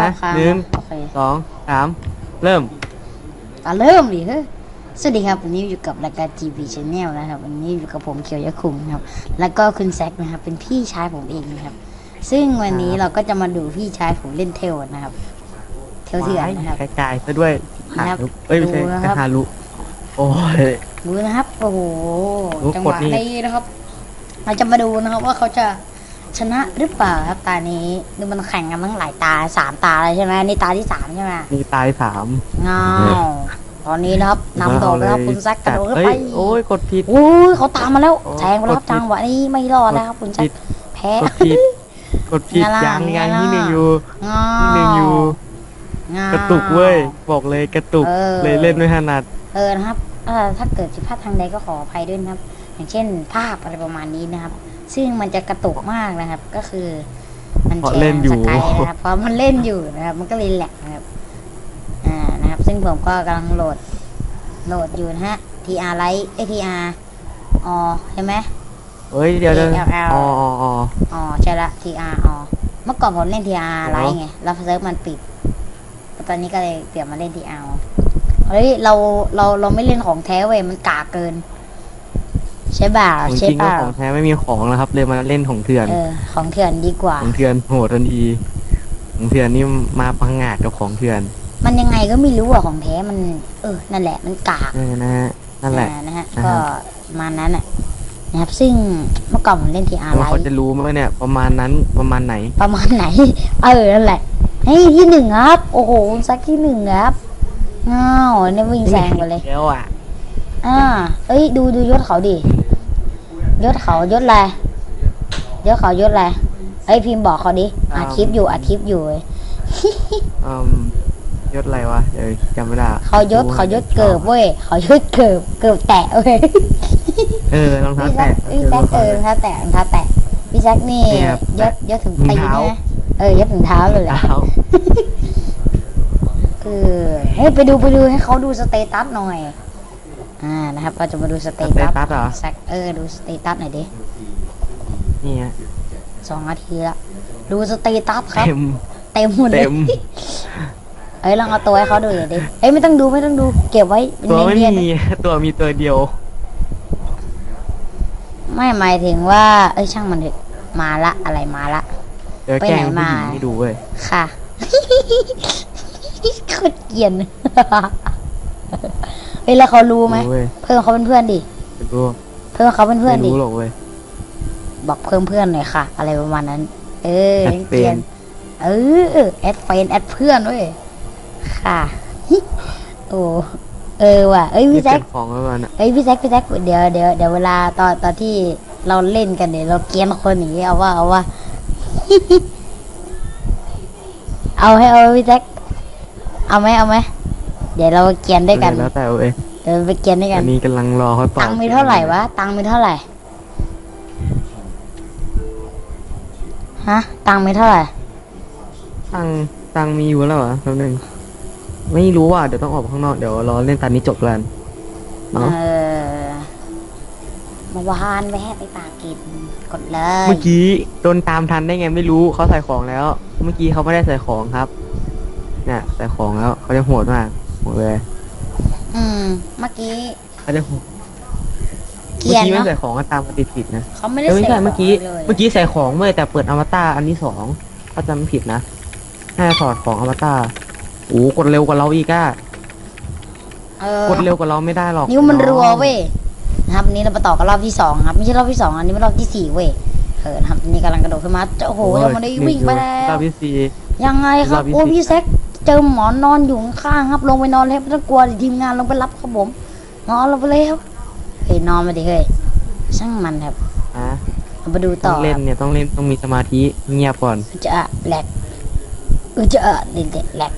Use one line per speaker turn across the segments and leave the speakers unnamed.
นะ
ภาพค้าง
หนึ่ง
โอเค
สองสามเริ่ม
อะเริ่มดิเฮ้ยสวัสดีครับวันนี้อยู่กับรายการ TV Channel นะครับ วันนี้อยู่กับผมเคียวยะคุงนะครับ แล้วก็คุณแซคนะครับ เป็นพี่ชายผมเองนะครับ ซึ่งวันนี้เราก็จะมาดูพี่ชายผมเล่นเทลนะครับ เทลเถื่อนนะครับ
กระจายซะด้วย
นะครับ
หาลุเอ้ยไม่ใช่
ดูนะ
ก
ครั
ระ
บ
ทาลุโอ้ย
ดูนะครับ โอ้โห
รู้
จังหวะ
กดนี่
นี้นะครับ เราจะมาดูนะครับว่าเขาจะ ชนะหรือเปล่าครับตานี้ดูมันแข่งกันตั้งหลายตาสามตาเลยใช่ไหมนี่ตาที่สามใช่ไหม
มีตายสาม
เงาตอนนี้นะครับนำโดดนะครับคุณแซคกระโดดขึ้น
เอ้
ไป
ยโอ้ยกดผิด
โอ้ยเขาตามมาแล้ว
โอ้
แทงไปแล้วครับ
กดผิด
จังหวะนี้ไม่รอดแล้วครับคุณแซ
ผิ
ค
ด
แพ้
กดผิดกดผิด
ไงล่ะ
ยังยัง
ไงล่ะ
ที่หนึ่งอยู่
เงา
ที่หนึ่งอยู่
เงาก
ระตุกเว้ยบอกเลยกระตุก
เออ
เลยเล่นไม่ถนัด
เออนะครับเอ่อถ้าเกิดผิดพลาดทางใดก็ขออภัยด้วยนะครับ อย่างเช่นภาพอะไรประมาณนี้นะครับ ซึ่งมันจะกระตุกมากนะครับ ก็คือมัน
เพราะ
แชร์
เล่นอยู่
สกายนะครับเพราะมันเล่นอยู่นะครับ มันก็เลยแหลกนะครับ อ่านะครับ ซึ่งผมก็กำลังโหลด โหลดอยู่นะฮะ TR Lite เอ้ย TR อ๋อใช่ไหม
เฮ้ยเดี๋ยวเดี๋ยว
ALL
อ๋ออ๋ออ๋อ
อ๋อใช่ละ TR อ๋อเมื่อก่อนผมเล่น TR ไลท์ไงแล้วเซิร์ฟมันปิดแล้วตอนนี้ก็เลยเปลี่ยนมาเล่น TR เฮ้ยเราเราเราไม่เล่นของแท้เว้ยมันกากเกิน ใช่ป่า
ของ
ใช่
จริงก็
ป่า
ของแท้ไม่มีของแล้วครับ เลยมาเล่นของเถื่อน
เออ ของเถื่อนดีกว่า
ของเถื่อนโหดทันทีของเถื่อนนี่มาพังงาดกับของเถื่อน
มันยังไงก็ไม่รู้อะของแท้มัน เออ นั่นแหละมันกาก
เออนะฮะนั่นแหละ
อ่านะฮะ
นะ
ก็
ฮะ
ประมาณนั้นอะนะครับ ซึ่งเมื่อก่อนผมเล่น TR
ว่า
ไล
เขา
ท์
จะรู้ไหมเนี่ย ประมาณนั้นประมาณไหน
ประมาณไหน เออนั่นแหละเฮ้ยที่หนึ่งครับ โอ้โหซักที่หนึ่งครับง้าวเนี่ยวิ่งแซงไปเลย
แล้วอะ
อ่าเอ้ย ดูดูยศเขาดิ ยศเขายศอะไรยศเขายศอะไรเอ้ยพิมพ์บอกเขาดิอัดคลิปอยู่อัดคลิปอยู่เว้ย
อืมยศอะไรวะเดี๋ยวจำไม่ได้
เขายศเขายศเกิบเว้ยเขายศเกิบเกิบแตะเว้ย
เออรองเท้า
พี่แซ
แตะ
คพี่แซคเออรองเท้าแตะรองเท้าแตะพี่แซคนี่
เนี่ย
ยศยศถึง
ถุง
ตีน
เท้า
นะเออยศถึงเท้าเลยแหละ
เท้า
คือเฮ้ยไปดูไปดูให้เขาดูสเตตัสหน่อย อ่านะครับเราจะมาดูสเต
สเต
ตัส
ตัสเหรอ
แซคเออดูสเตตัสหน่อยดิ
นี่ฮะ
สองนาทีละดูสเตตัสครับ
เต็ม
เต็มหมดเล
เต็
ย
ม
เอ้ยลองเอาตัวให้เขาดูหน่อยดิเอ้ยไม่ต้องดูไม่ต้องดูเก็บไว้เป็น
ตัวไม่
เนียน
มี ตัวมีตัวเดียว
ๆไม่หมายถึงว่า เอ้ยช่างมันเถอะมาละอะไรมาละ
เดี๋ยว
ไป
แกล้
ไหน
งผู้
มา
หญิงให้ดูเว้ย
ค่ะ โคตรเกรียน เฮ้ยแล้วเขารู้ไหม
รู้เว้ย
เพิ่มเขาเป็นเพื่อนดิ
ไม่รู้
เพิ่มเขาเป็นเพื่อน
ไม่
ดิ
รู้หรอกเว้ย
บอกเพิ่มเพื่อนหน่อยค่ะ อะไรประมาณนั้น เออ
แอดเฟรนด์
เกรียนเออแอดเฟนแอดเพื่อนเว้ย ค่ะโอ้ เออว่ะ เอ้ย
นี่
พี่แซ
เก็
ค
บของไว้ก่อนนะ
เอ้ยพี่แซคพี่แซคเดี๋ยวเดี๋ยวเดี๋ยวเวลาตอนตอนที่เราเล่นกันเดี๋ยวเราเกรียนคนอย่างนี้เอาว่าเอาว่า เอาให้เอาพี่แซคเอาไหมเอาไหม เดี๋ยวเราเกรียนด้วยกัน
แล้วแต่เว้ย
เดี๋ยวไปเกรียนด้วยกั
อั
น
น นี้กำลังรอเขาตอบ
ตังค์มีเท่าไหร่วะ ตังค์มีเท่าไหร่ ฮะ ตังค์มีเท่าไหร่
ตังค์ตังค์มีอยู่แล้วเหรอแป๊บนึงไม่รู้อะเดี๋ยวต้องออกไปข้างนอกเดี๋ยวรอเล่นตอนนี้จบกัน
เอ
เนาะ
อเมื่อวานไปแฮะไปปากกิน กดเลย
เมื่อกี้โดนตามทันได้ไงไม่รู้เขาใส่ของแล้ว เมื่อกี้เขาไม่ได้ใส่ของครับเนี่ยใส่ของแล้วเขาจะโหดมาก โหดเลย
อืม เมื่อกี้
เขาจะโหด
เกรี
เมื่อย
น
กี้ไม่
เนาะ
ใส่ของก็ตามมาติดผิดๆนะ
เขาไม่ได้
เอ้ยไม่
ใส่
ใช่เมื่อกี้
ขงลย
เมื่อกี้ใส่ของเมื่อแต่เปิดอวตารอันที่สองเขาจำไม่ผิดนะน่าจะถอดของอวตารโอ้กดเร็วกว่าเราอีกอะ
เออก
ดเร็วกว่าเราไม่ได้หรอก
นิ้วมันรัวเว้ยนะครับวันนี้เรามาต่อกันรอบที่สองครับไม่ใช่รอบที่สองอันนี้เป็นรอบที่สี่เว้ยเออนะครับนี่กำลังกระโดดขึ้นมาโอ้โหเรามาได้วิ่งไปแล้ว
รอบที่สี่
ยังไงครับ
รอบที่
โอ้
สิบ
พี่แซค เจอหมอนนอนอยู่ข้างๆครับ ลงไปนอนเลยไม่ต้องกลัวดิทีมงานลงไปรับครับผม นอนลงไปเลยครับเฮ้ยนอนมาดิเฮ้ยช่างมันครับ
อะ
เรามาดู
ต้
ต่
อ
อง
เล่นเนี่ยต้องเล่นต้องมีสมาธิเงียบก่อน
จะแหลกเออจะเด็ดๆแหลก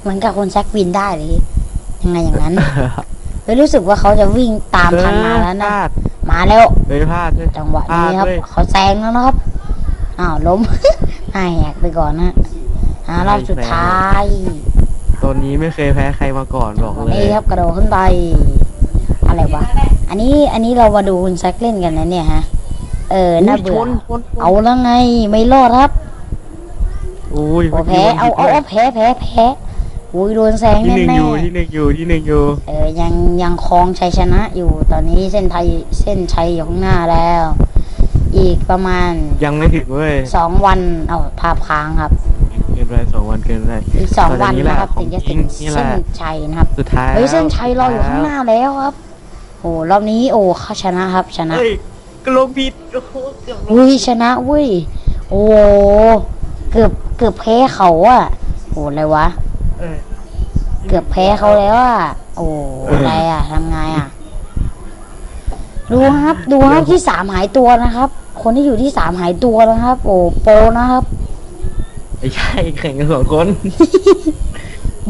เหมือนกับคนแซควินได้เลยยังไงอย่างนั้นเฮ้ยรู้สึกว่าเขาจะวิ่งตามทันมาแล้ว
พ
นะ
ลาด
มาแล้ว
เฮ้ยพลาดเลย
จังหวะนี้ครับ
พลาดเว้ย
เขาแซงแล้วนะครับ อ้าวล้ม หายแหกไปก่อนนะ อ่ารอบสุดท้าย
ตัวนี้ไม่เคยแพ้ใครมาก่อนบอกเลย
นี่ครับกระโดดขึ้นไป อะไรวะ อันนี้อันนี้เรามาดูคุณแซคเล่นกันนะเนี่ยฮะ เออ น่าเบื่อ
ชนชน
เอาแล้วไง ไม่รอดครับ
โอ้ย
โอ้แพ้เอาเอาเอาแพ้แพ้แพ้โอ้ยโดนแซง
ที่หนึ่ง
แน่
อยู่ที่หนึ่งอยู่ที่หนึ่งอยู่
ๆเออ ยังยังครองชัยชนะอยู่ ตอนนี้เส้นไทยเส้นชัยอยู่ข้างหน้าแล้ว อีกประมาณ
ยังไม่ถึงเว้ย
สองวัน เอาภาพค้างครับ
เกิน ไปสองวันเกินไป
อีกสองวัน
ตอนนี้แหละ
นะครับ
ของ
ถึงจะถึง
จริงนี่แหละ
เส้นชัยนะครับ
สุดท้าย
เฮ้ยเส้น
แล้ว
ชัยรออยู่ข้างหน้าแล้วครับโอ้รอบนี้โอ้เขาชนะครับชนะ
เฮ้ยกลงผิดโอ้โหเกือบลง
อุ้ยชนะเว้ยโอ้เกือบเกือบแพ้เขาอะโอ้อะไรวะ
เออ
เกือบแพ้เขาแล้วอะโอ้อะไรอะทำไงอะดูครับดูครับที่สามหายตัวนะครับ คนที่อยู่ที่สามหายตัวนะครับ โอ้โปรนะครับ
ไม่ใช่แข่งกันสองคน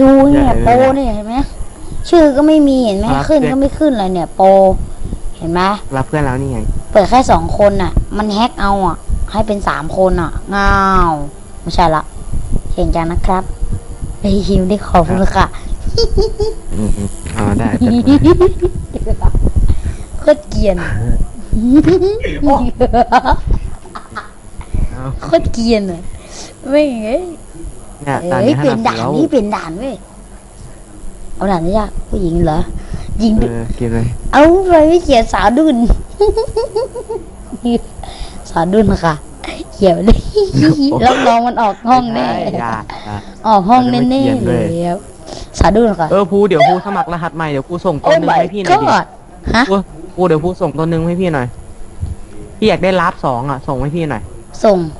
ดูเนี่ย
ใหญ่เลย
โปรเนี่ยเห็นไหมชื่อก็ไม่มีเห็นไหม
ครับ
ขึ้นก็ไม่ขึ้นเลยเนี่ย โปรเห็นไหม
รับเพื่อนแล้วนี่ไง
เปิดแค่สองคนน่ะ มันแฮกเอาอะ ให้เป็นสามคนอะง้าวไม่ใช่ละเก่งจังนะครับไอฮิวได้ขอบคุณค่ะ
อืมๆเอาได้จัดไป
โคตรเกรียน
เอา
โคตรเกรียนเลย ไม่ไง
เนี่ยตอน
เอ้ย
นี้
เปลี่ยน
ห้
ด่าน
แล้ว
นี่เปลี่ยนด่านเว้ยเอาด่านนี้ยากผู้หญิงเหรอยิง
เออเกินเลย
เอาไปไม่เขียนสาวดุน สาวดุนค่ะเขียวเลยแล้วน้องมันออกห้องแน่
ไม่ใช่อย่าอย่า
ออกห้อง
เราจะไม่
แน่
เขียน
ๆ
เล
เลยยสาดุนค่ะ
เออพูเดี๋ยวพูสมัครรหัสใหม่เดี๋ยวพูส่ง
โอ้
ตัวหนึง
my
ให้พี่หน่อยดิ
god ฮะ
พูพูเดี๋ยวพูส่งตัวหนึงให้พี่หน่อยพี่อยากได้รับสองอะส่งให้พี่หน่อย
ส่ง
เฮ้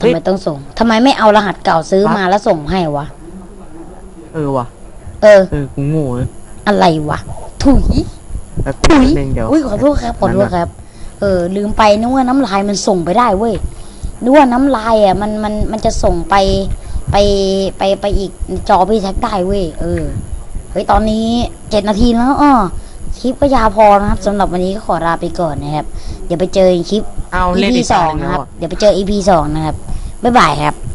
ทำ
ย
ไมต้องส่งทำไมไม่เอารหัสเก่าซื้อมาแล้วส่งให้วะ
เออว่ะ
เออ
เออกูโง่เลย
อะไรวะ ถุย
แล้วกู
ถุย
นึงเดี๋ยว
อุ้ยขอโทษครับ ขอโทษครับ เออ ลืมไปนึกว่าน้ำลายมันส่งไปได้เว้ยนึกว่าน้ำลายอะ มันมันมันจะส่งไปไปไปไปอีกจอพี่แท็กได้เว้ย เออ เฮ้ย ตอนนี้เจ็ดนาทีแล้วอ้อคลิปก็ยาวพอนะครับสำหรับวันนี้ก็ขอลาไปก่อนนะครับ เดี๋ยวไปเจอคลิป
เอาเล่น
EP
อีก
ส
ตา
อง
หนึ่ง
นะ
แล้
ควรับ
อะ
เดี๋ยวไปเจอ EP สองนะครับ บ๊ายบายครับ